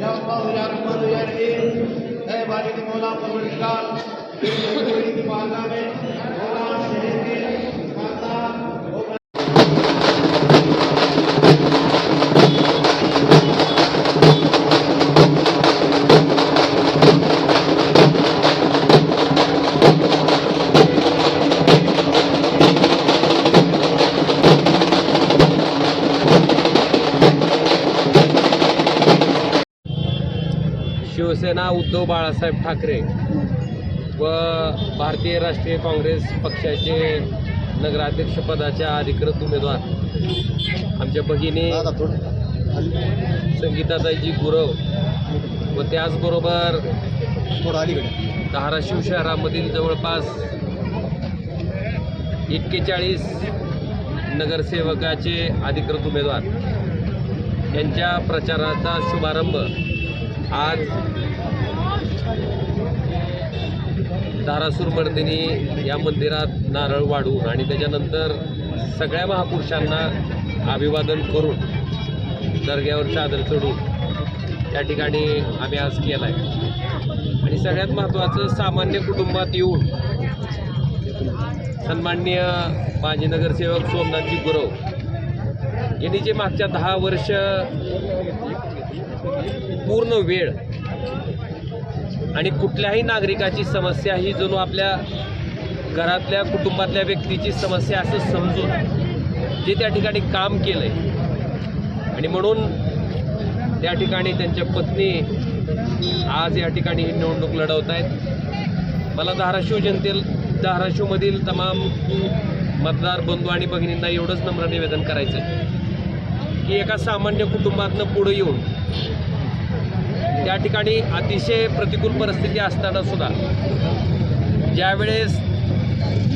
या पाहू या मन या रे है बारी मौला परवरदिगार की मौला शिवसेना उद्धव बाळासाहेब ठाकरे व भारतीय राष्ट्रीय काँग्रेस पक्षाचे नगराध्यक्षपदाच्या अधिकृत उमेदवार. आमच्या भगिनी संगीताताईजी गुरव व त्याचबरोबर धाराशिव शहरामधील जवळपास एक्केचाळीस नगरसेवकाचे अधिकृत उमेदवार. यांच्या प्रचाराचा शुभारंभ आज धारासूर मर्दिनी या मंदिरात नारळ वाढून आणि त्याच्यानंतर सगळ्या महापुरुषांना अभिवादन करून दर्ग्यावर चादर चढून या ठिकाणी आम्ही आज केला आहे आणि सगळ्यात महत्त्वाचं सामान्य कुटुंबात येऊन सन्माननीय माजी नगरसेवक सोमनाथजी गुरव यांनी जे मागच्या दहा वर्ष पूर्ण वेळ. आणि कुठल्याही नागरिकाची समस्या ही जणू आपल्या घरातल्या कुटुंबातल्या व्यक्तीची समस्या असं समजून जे त्या ठिकाणी काम केलं आहे आणि म्हणून त्या ठिकाणी त्यांच्या पत्नी आज या ठिकाणी ही निवडणूक लढवत आहेत. मला धाराशिव जनतेल धाराशिवमधील तमाम मतदार बंधू आणि भगिनींना एवढंच नम्र निवेदन करायचं आहे की एका सामान्य कुटुंबातनं पुढं येऊन त्या ठिकाणी अतिशय प्रतिकूल परिस्थिती असताना सुद्धा ज्यावेळेस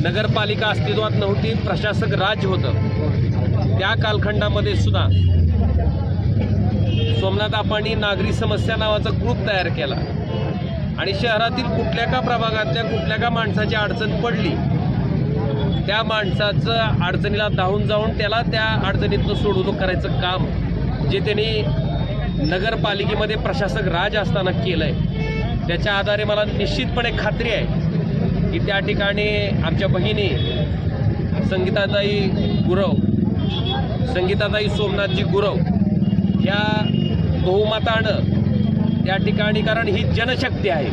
नगरपालिका अस्तित्वात नव्हती प्रशासक राज होतं त्या कालखंडामध्ये सुद्धा सोमनाथ आपांनी नागरी समस्या नावाचा ग्रुप तयार केला. आणि शहरातील कुठल्या का प्रभागातल्या कुठल्या का माणसाची अडचण पडली त्या माणसाचं अडचणीला धावून जाऊन त्याला त्या अडचणीतनं सोडवणूक करायचं काम जे त्यांनी नगरपालिकेमध्ये प्रशासक राज असताना केलं आहे त्याच्या आधारे मला निश्चितपणे खात्री आहे की त्या ठिकाणी आमच्या बहिणी संगीताताई गुरव संगीताताई सोमनाथजी गुरव या बहुमतानं त्या ठिकाणी कारण ही जनशक्ती आहे.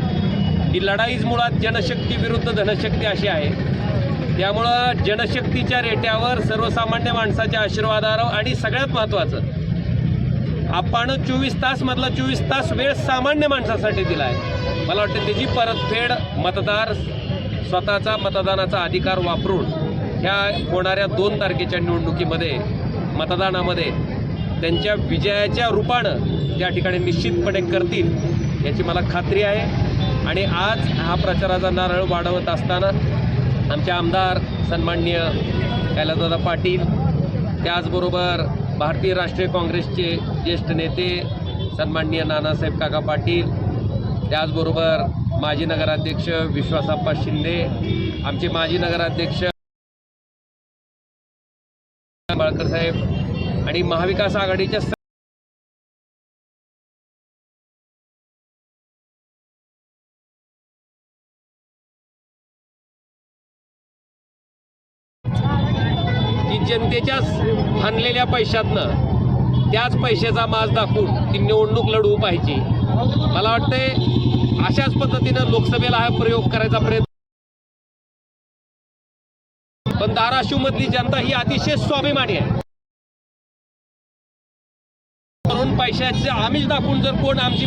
ही लढाईच मुळात जनशक्ती विरुद्ध धनशक्ती अशी आहे. त्यामुळं जनशक्तीच्या रेट्यावर सर्वसामान्य माणसाच्या आशीर्वादावर आणि सगळ्यात महत्त्वाचं आपण चोवीस तास मधला चोवीस तास वेळ सामान्य माणसासाठी दिला आहे मला वाटतं त्याची परतफेड मतदार स्वतःचा मतदानाचा अधिकार वापरून ह्या होणाऱ्या दोन तारखेच्या निवडणुकीमध्ये मतदानामध्ये त्यांच्या विजयाच्या रूपानं त्या ठिकाणी निश्चितपणे करतील याची मला खात्री आहे. आणि आज हा प्रचाराचा नारळ वाढवत असताना आमचे आमदार सन्माननीय कैलासदादा पाटील त्याचबरोबर भारतीय राष्ट्रीय काँग्रेसचे ज्येष्ठ नेते सन्माननीय नानासाहेब काका पाटील त्याचबरोबर माजी नगराध्यक्ष विश्वासाप्पा शिंदे आमचे माजी नगराध्यक्ष बाळकर साहेब आणि महाविकास आघाडीच्या जनतेच्याच आणलेल्या पैशातनं त्याच पैशाचा माज दाखवून ती निवडणूक लढवू पाहिजे. मला वाटतंय अशाच पद्धतीनं लोकसभेला हा प्रयोग करायचा प्रयत्न पण धाराशिव मधली जनता ही अतिशय स्वाभिमानी आहे. म्हणून पैशाचे आमिष दाखवून जर कोण आमची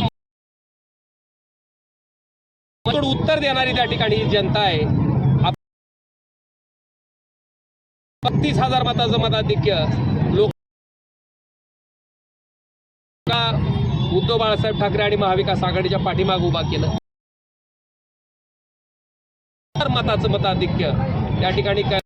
उत्तर देणारी त्या ठिकाणी जनता आहे. बत्तीस हजार मताचं मताधिक्य. लोक उद्धव बाळासाहेब ठाकरे आणि महाविकास आघाडीच्या पाठीमाग उभा केलं? तर मताचं मताधिक्य. त्या ठिकाणी काय